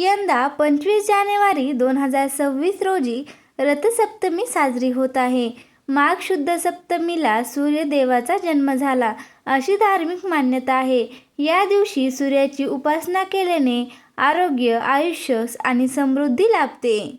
यंदा पंचवीस जानेवारी दोन हजार सव्वीस रोजी रथसप्तमी साजरी होत आहे. माघ शुद्ध सप्तमीला सूर्यदेवाचा जन्म झाला अशी धार्मिक मान्यता आहे. या दिवशी सूर्याची उपासना केल्याने आरोग्य आयुष्य आणि समृद्धी लाभते.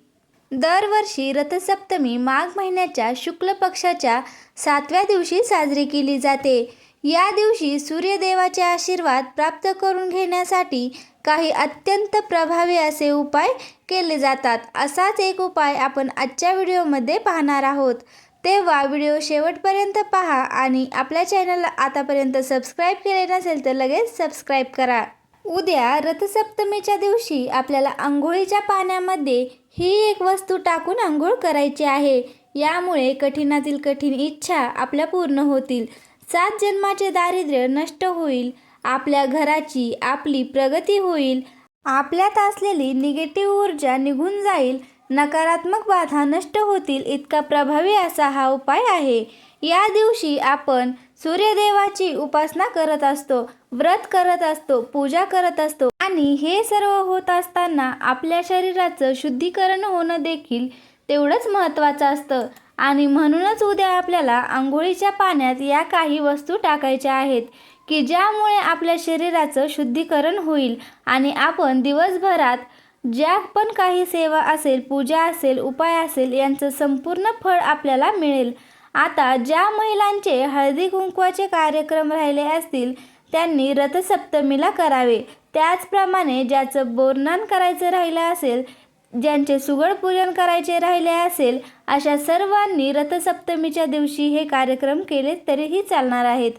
दरवर्षी रथसप्तमी माघ महिन्याच्या शुक्ल पक्षाच्या सातव्या दिवशी साजरी केली जाते. या दिवशी सूर्यदेवाचे आशीर्वाद प्राप्त करून घेण्यासाठी काही अत्यंत प्रभावी असे उपाय केले जातात. असाच एक उपाय आपण आजच्या व्हिडिओमध्ये पाहणार आहोत. तेव्हा व्हिडिओ शेवटपर्यंत पहा आणि आपल्या चॅनलला आतापर्यंत सबस्क्राईब केले नसेल तर लगेच सबस्क्राईब करा. उद्या रथसप्तमीच्या दिवशी आपल्याला आंघोळीच्या पाण्यामध्ये ही एक वस्तू टाकून आंघोळ करायची आहे. यामुळे कठीणातील कठीण इच्छा आपल्या पूर्ण होतील. सात जन्माचे दारिद्र्य नष्ट होईल आपल्या घराची आपली प्रगती होईल आपल्यात असलेली निगेटिव्ह ऊर्जा निघून जाईल नकारात्मक बाधा नष्ट होतील इतका प्रभावी असा हा उपाय आहे. या दिवशी आपण सूर्यदेवाची उपासना करत असतो व्रत करत असतो पूजा करत असतो आणि हे सर्व होत असताना आपल्या शरीराचं शुद्धीकरण होणं देखील तेवढंच महत्त्वाचं असतं. आणि म्हणूनच उद्या आपल्याला आंघोळीच्या पाण्यात या काही वस्तू टाकायच्या आहेत की ज्यामुळे आपल्या शरीराचं शुद्धीकरण होईल आणि आपण दिवसभरात ज्या पण काही सेवा असेल पूजा असेल उपाय असेल यांचं संपूर्ण फळ आपल्याला मिळेल. आता ज्या महिलांचे हळदी कुंकवाचे कार्यक्रम राहिले असतील त्यांनी रथसप्तमीला करावे. त्याचप्रमाणे ज्याचं बोरनान करायचं राहिलं असेल ज्यांचे सुगड पूजन करायचे राहिले असेल अशा सर्वांनी रथसप्तमीच्या दिवशी हे कार्यक्रम केले तरीही चालणार आहेत.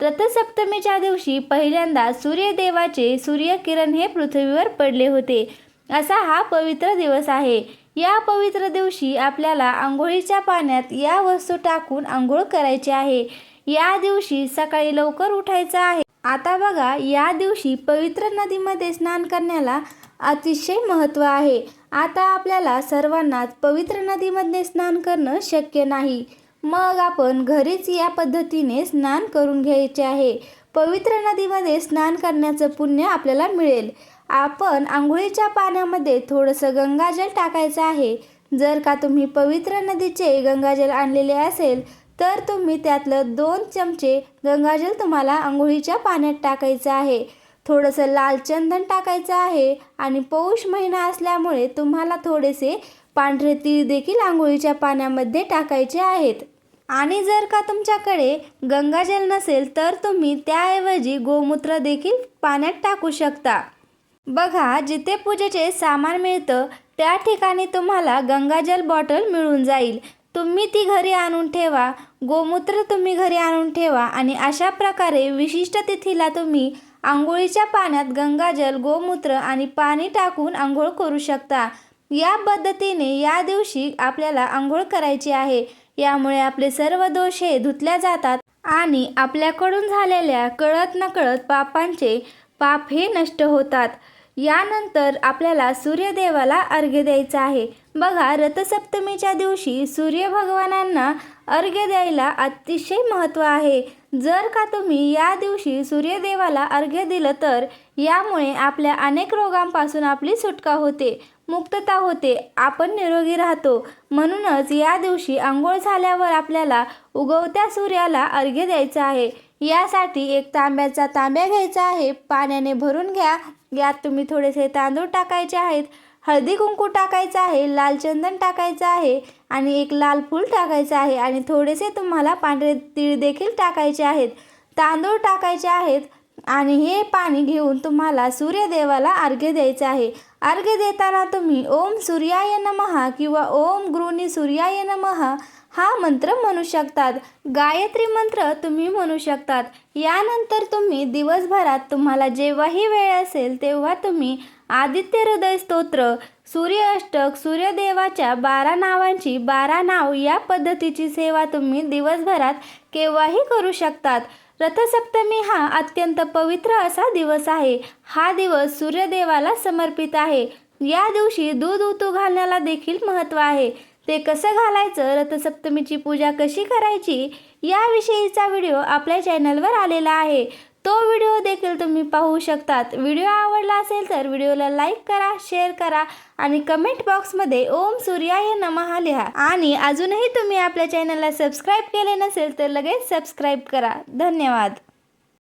रथसप्तमीच्या दिवशी पहिल्यांदा सूर्यदेवाचे सूर्यकिरण हे पृथ्वीवर पडले होते. असा हा पवित्र दिवस आहे. या पवित्र दिवशी आपल्याला आंघोळीच्या पाण्यात या वस्तू टाकून आंघोळ करायची आहे. या दिवशी सकाळी लवकर उठायचं आहे. आता बघा या दिवशी पवित्र नदीमध्ये स्नान करण्याला अतिशय महत्त्व आहे. आता आपल्याला सर्वांनाच पवित्र नदीमध्ये स्नान करणं शक्य नाही. मग आपण घरीच या पद्धतीने स्नान करून घ्यायचे आहे. पवित्र नदीमध्ये स्नान करण्याचं पुण्य आपल्याला मिळेल. आपण आंघोळीच्या पाण्यामध्ये थोडंसं गंगाजल टाकायचं आहे. जर का तुम्ही पवित्र नदीचे गंगाजल आणलेले असेल तर तुम्ही त्यातलं दोन चमचे गंगाजल तुम्हाला आंघोळीच्या पाण्यात टाकायचं आहे. थोडंसं लाल चंदन टाकायचं आहे आणि पौष महिना असल्यामुळे तुम्हाला थोडेसे पांढरे तीळ देखील आंघोळीच्या पाण्यामध्ये टाकायचे आहेत. आणि जर का तुमच्याकडे गंगाजल नसेल तर तुम्ही त्याऐवजी गोमूत्र देखील पाण्यात टाकू शकता. बघा जिथे पूजेचे सामान मिळतं त्या ठिकाणी तुम्हाला गंगाजल बॉटल मिळून जाईल. तुम्ही ती घरी आणून ठेवा गोमूत्र तुम्ही घरी आणून ठेवा आणि अशा प्रकारे विशिष्ट तिथीला तुम्ही आंघोळीच्या पाण्यात गंगाजल गोमूत्र आणि पाणी टाकून आंघोळ करू शकता. या पद्धतीने या दिवशी आपल्याला आंघोळ करायची आहे. यामुळे आपले सर्व दोष हे धुतल्या जातात आणि आपल्याकडून झालेल्या कळत नकळत पापांचे पाप हे नष्ट होतात. यानंतर आपल्याला सूर्यदेवाला अर्घ्य द्यायचा आहे. बघा रथसप्तमीच्या दिवशी सूर्य भगवानांना अर्घ्य द्यायला अतिशय महत्त्व आहे. जर का तुम्ही या दिवशी सूर्यदेवाला अर्घ्य दिलं तर यामुळे आपल्या अनेक रोगांपासून आपली सुटका होते मुक्तता होते आपण निरोगी राहतो. म्हणूनच या दिवशी आंघोळ झाल्यावर आपल्याला उगवत्या सूर्याला अर्घ्य द्यायचं आहे. यासाठी एक तांब्याचा तांब्या घ्यायचा आहे. पाण्याने भरून घ्या. यात तुम्ही थोडेसे तांदूळ टाकायचे आहेत हळदी कुंकू टाकायचं आहे लाल चंदन टाकायचं आहे आणि एक लाल फूल टाकायचं आहे आणि थोडेसे तुम्हाला पांढरे तीळ देखील टाकायचे आहेत. तांदूळ टाकायचे आहेत आणि हे पाणी घेऊन तुम्हाला सूर्यदेवाला अर्घ्य द्यायचं आहे. अर्घ्य देताना तुम्ही ओम सूर्याय नमहा किंवा ओम गृणी सूर्याय नमहा हा मंत्र म्हणू शकतात. गायत्री मंत्र तुम्ही म्हणू शकतात. यानंतर तुम्ही दिवसभरात तुम्हाला जेव्हाही वेळ असेल तेव्हा तुम्ही आदित्य हृदय स्तोत्र सूर्य अष्टक सूर्यदेवाच्या बारा नावांची बारा नाव या पद्धतीची सेवा तुम्ही दिवसभरात केव्हाही करू शकतात. रथसप्तमी हा अत्यंत पवित्र असा दिवस आहे. हा दिवस सूर्यदेवाला समर्पित आहे. या दिवशी दूध उतू घालण्याला देखील महत्त्व आहे. ते कसं घालायचं रथसप्तमीची पूजा कशी करायची याविषयीचा व्हिडिओ आपल्या चॅनलवर आलेला आहे. तो व्हिडिओ देखील तुम्ही पाहू शकतात. व्हिडिओ आवडला असेल तर व्हिडिओला लाईक करा शेअर करा आणि कमेंट बॉक्समध्ये ओम सूर्याय नमः लिहा. आणि अजूनही तुम्ही आपल्या चॅनलला सबस्क्राईब केले नसेल तर लगेच सबस्क्राईब करा. धन्यवाद.